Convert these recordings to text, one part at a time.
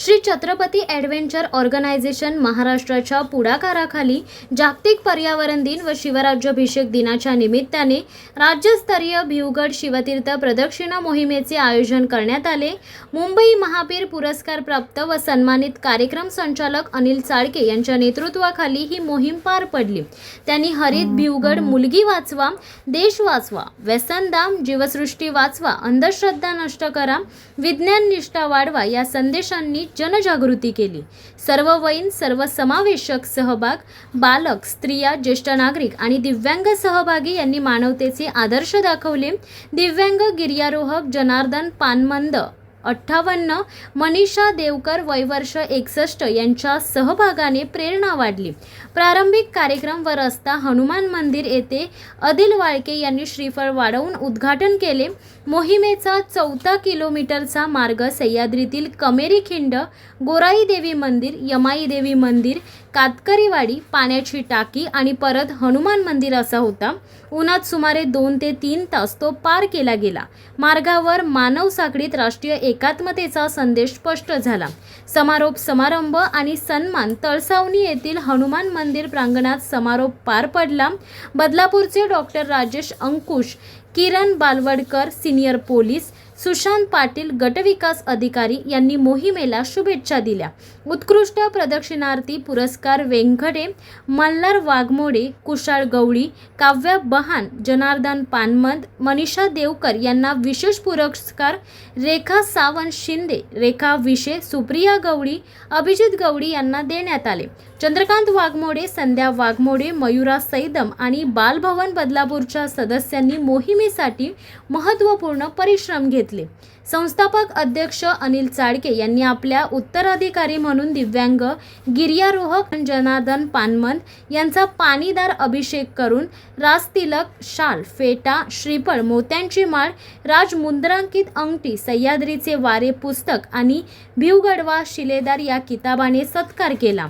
Shri Chhatrapati adventure organisation महाराष्ट्राच्या पुढाकाराखाली जागतिक पर्यावरण दिन व शिवराज्याभिषेक दिनाच्या निमित्ताने राज्यस्तरीय भिवगड शिवतीर्थ प्रदक्षिणा मोहिमेचे आयोजन करण्यात आले. मुंबई महापीर पुरस्कार प्राप्त व सन्मानित कार्यक्रम संचालक अनिल चाळके यांच्या नेतृत्वाखाली ही मोहीम पार पडली. त्यांनी हरित भिवगड मुलगी वाचवा देश वाचवा व्यसनदाम जीवसृष्टी वाचवा अंधश्रद्धा नष्ट करा विज्ञान निष्ठा वाढवा या संदेशांनी जनजागृती केली. सर्व वयीन सर्व समावेशक सहभाग बालक स्त्रिया ज्येष्ठ नागरिक आणि दिव्यांग सहभागी यांनी मानवतेचे आदर्श दाखवले. दिव्यांग गिर्यारोहक जनार्दन पानमंद अठ्ठावन्न मनीषा देवकर वयवर्ष एकसष्ट यांच्या सहभागाने प्रेरणा वाढली. प्रारंभिक कार्यक्रम व रस्ता हनुमान मंदिर येथे अदिल वाळके यांनी श्रीफळ वाढवून उद्घाटन केले. मोहिमेचा चौथा किलोमीटरचा मार्ग सह्याद्रीतील कमेरी खिंड गोराई देवी मंदिर यमाई देवी मंदिर कातकरीवाडी पाण्याची टाकी आणि परत हनुमान मंदिर असा होता. उन्हात सुमारे दोन ते तीन तास तो पार केला गेला. मार्गावर मानव साखळीत राष्ट्रीय एकात्मतेचा संदेश स्पष्ट झाला. समारोप समारंभ आणि सन्मान तळसावणी येथील हनुमान मंदिर प्रांगणात समारोप पार पडला. बदलापूरचे doctor Rajesh Ankush Kiran Balwadkar senior police Sushant Patil गटविकास अधिकारी यांनी मोहिमेला शुभेच्छा दिल्या. उत्कृष्ट प्रदक्षिणार्थी पुरस्कार वेंघडे मल्हार वाघमोडे कुशाळ गवळी काव्या बहान जनार्दन पानमंद मनीषा देवकर यांना विशेष पुरस्कार रेखा सावंत शिंदे रेखा विशे सुप्रिया गवळी अभिजित गवळी यांना देण्यात आले. चंद्रकांत वाघमोडे संध्या वाघमोडे मयुरा सैदम आणि बालभवन बदलापूरच्या सदस्यांनी मोहिमेसाठी महत्त्वपूर्ण परिश्रम घेतले. संस्थापक अध्यक्ष अनिल चाडके यांनी आपल्या उत्तराधिकारी म्हणून दिव्यांग गिर्यारोहक जनार्दन पानमंत यांचा पाणीदार अभिषेक करून राजतिलक शाल फेटा श्रीफळ मोत्यांची माळ राज मुद्रांकित अंगठी सह्याद्रीचे वारे पुस्तक आणि भिवगडवा शिलेदार या किताबाने सत्कार केला.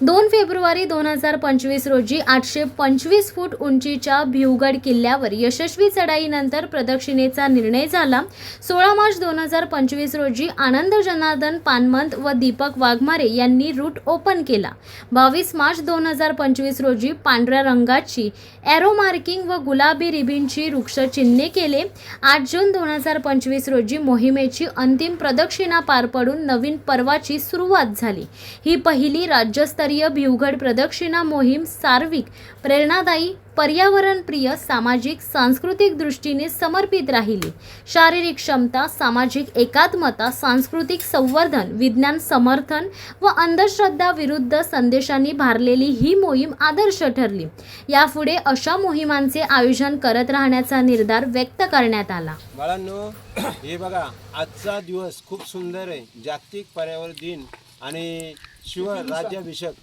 दोन फेब्रुवारी दोन हजार पंचवीस रोजी आठशे पंचवीस फूट उंचीच्या भिवगड किल्ल्यावर यशस्वी चढाईनंतर प्रदक्षिणेचा निर्णय झाला. सोळा मार्च दोन हजार पंचवीस रोजी आनंद जनार्दन पानमंत व दीपक वाघमारे यांनी रूट ओपन केला. बावीस मार्च दोन हजार पंचवीस रोजी पांढऱ्या रंगाची ॲरो मार्किंग व गुलाबी रिबिनची वृक्षचिन्हे केले. आठ जून दोन हजार पंचवीस रोजी मोहिमेची अंतिम प्रदक्षिणा पार पडून नवीन पर्वाची सुरुवात झाली. ही पहिली राज्यस्तरीय भिवगड प्रदक्षिणा मोहीम सार्विक प्रेरणादायी पर्यावरणप्रिय सामाजिक सांस्कृतिक दृष्टीने समर्पित राहिली. शारीरिक क्षमता सामाजिक एकात्मता सांस्कृतिक संवर्धन विज्ञान समर्थन व अंधश्रद्धा विरुद्ध संदेशांनी भारलेली ही मोहीम आदर्श ठरली. यापुढे अशा मोहिमांचे आयोजन करत राहण्याचा निर्धार व्यक्त करण्यात आला. बाळांनो हे बघा आजचा दिवस खूप सुंदर आहे. जागतिक पर्यावरण दिन आणि शिव राज्याभिषेक.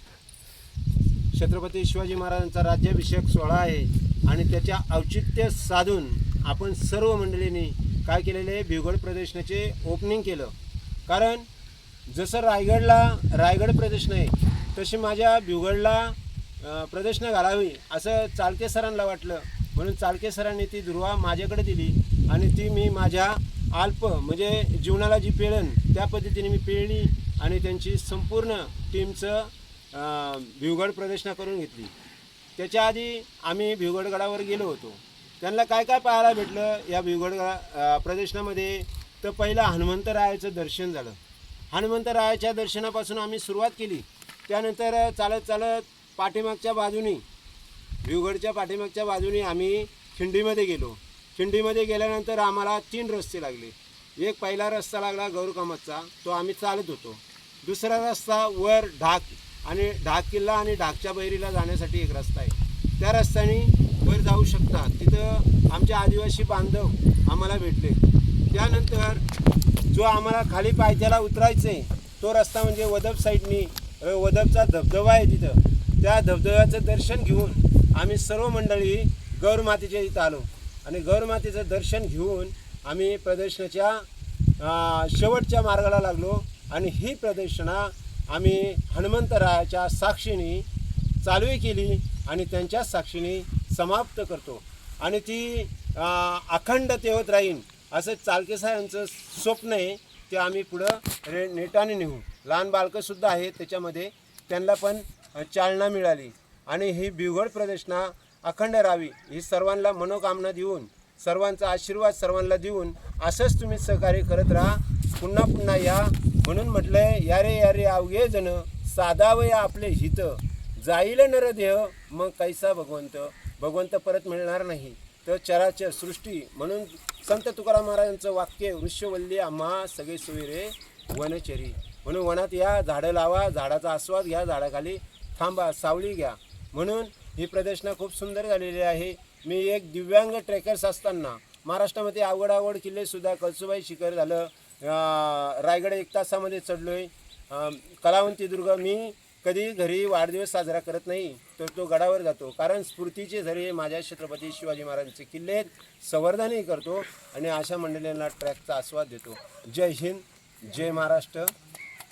छत्रपती शिवाजी महाराजांचा राज्याभिषेक सोहळा आहे आणि त्याच्या औचित्य साधून आपण सर्व मंडळींनी काय केलेले आहे? भिवगड प्रदर्शनाचे ओपनिंग केलं. कारण जसं रायगडला रायगड प्रदर्शन आहे तशी माझ्या भिवगडला प्रदर्शनं घालावी असं चालके सरांना वाटलं. म्हणून चालके सरांनी ती दुर्वा माझ्याकडे दिली आणि ती मी माझ्या अल्प म्हणजे जीवनाला जी पेळण त्या पद्धतीने मी पेळली आणि त्यांची संपूर्ण टीमचं भिवगड प्रदर्शना करून घेतली. त्याच्या आधी आम्ही भिवगडगडावर गेलो होतो. त्यांना काय काय पाहायला भेटलं या भिवगड प्रदर्शनामध्ये तर पहिलं हनुमंतरायाचं दर्शन झालं. हनुमंतरायाच्या दर्शनापासून आम्ही सुरुवात केली. त्यानंतर चालत चालत पाठीमागच्या बाजूनी भिवगडच्या पाठीमागच्या बाजूने आम्ही खिंडीमध्ये गेलो. खिंडीमध्ये गेल्यानंतर आम्हाला तीन रस्ते लागले. एक पहिला रस्ता लागला गौरकामतचा तो आम्ही चालत होतो. दुसरा रस्ता वर ढाक आणि ढाक किल्ला आणि ढाकच्या बैरीला जाण्यासाठी एक रस्ता आहे. त्या रस्त्याने वर जाऊ शकता. तिथं आमचे आदिवासी बांधव आम्हाला भेटले. त्यानंतर जो आम्हाला खाली पायथ्याला उतरायचं आहे तो रस्ता म्हणजे वदप साईडनी अ, वदपचा धबधबा आहे तिथं. त्या धबधब्याचं दर्शन घेऊन आम्ही सर्व मंडळी गौरमातेच्या इथं आलो. आणि गौरमातेचं दर्शन घेऊन आम्ही प्रदर्शनाच्या शेवटच्या मार्गाला लागलो. आणि ही प्रदर्शना आम्ही हनुमंतरायाच्या साक्षीने चालू केली आणि त्यांच्या साक्षीने समाप्त करतो. आणि ती अखंड अखंड तेवत राहीन असं चालकेसाहेबांचं स्वप्न आहे ते आम्ही पुढं रे नेटाने नेऊ. लहान बालकंसुद्धा आहेत त्याच्यामध्ये त्यांना पण चालना मिळाली. आणि ही बिवगड प्रदर्शना अखंड राहावी ही सर्वांना मनोकामना देऊन सर्वांचा आशीर्वाद सर्वांना देऊन असंच तुम्ही सहकार्य करत राहा. पुन्हा पुन्हा या. म्हणून म्हटलंय यारे यारे अवघे जण साधावय आपले हित. जाईल नरदेह मग कैसा भगवंत? भगवंत परत मिळणार नाही. तर चराचर सृष्टी. म्हणून संत तुकाराम महाराजांचं वाक्य वृक्षवल्ली आम्हा सगळे सोयरे वनचरी. म्हणून वनात या झाडं लावा झाडाचा आस्वाद घ्या झाडाखाली थांबा सावली घ्या. म्हणून ही प्रदर्शना खूप सुंदर झालेली आहे. मी एक दिव्यांग ट्रेकर्स असताना महाराष्ट्रामध्ये आवड आवड किल्लेसुद्धा कळसुबाई शिखर झालं. रायगड एक तासामध्ये चढलो आहे कलावंती दुर्ग मी कधी घरी वाढदिवस साजरा करत नाही तर तो गडावर जातो. कारण स्फूर्तीचे झरे माझ्या छत्रपती शिवाजी महाराजांचे किल्ले आहेत संवर्धनही करतो आणि अशा मंडळींना ट्रॅकचा आस्वाद देतो. जय हिंद जय महाराष्ट्र.